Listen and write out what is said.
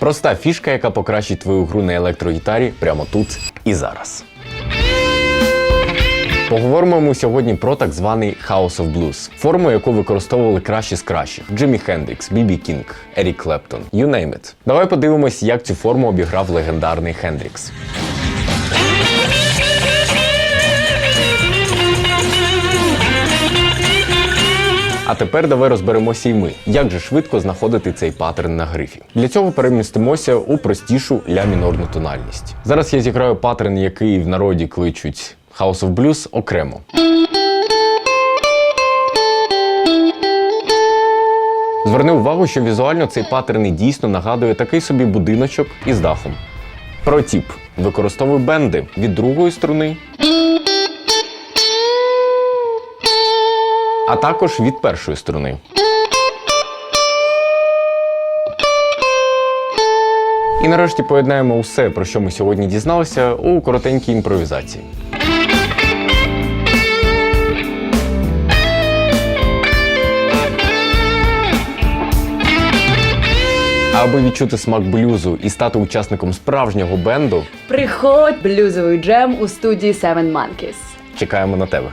Проста фішка, яка покращить твою гру на електрогітарі прямо тут і зараз. Поговоримо ми сьогодні про так званий House of Blues, форму, яку використовували кращі з кращих: Джиммі Хендрікс, Бібі Кінг, Ерік Клептон, you name it. Давай подивимось, як цю форму обіграв легендарний Хендрікс. А тепер давай розберемося і ми, як же швидко знаходити цей паттерн на грифі. Для цього перемістимося у простішу ля-мінорну тональність. Зараз я зіграю паттерн, який в народі кличуть House of Blues окремо. Зверни увагу, що візуально цей паттерн і дійсно нагадує такий собі будиночок із дахом. Протіп. Використовуй бенди від другої струни. А також від першої струни. І нарешті поєднаємо усе, про що ми сьогодні дізналися, у коротенькій імпровізації. Аби відчути смак блюзу і стати учасником справжнього бенду, Приходь блюзовий джем у студії Seven Monkeys. чекаємо на тебе.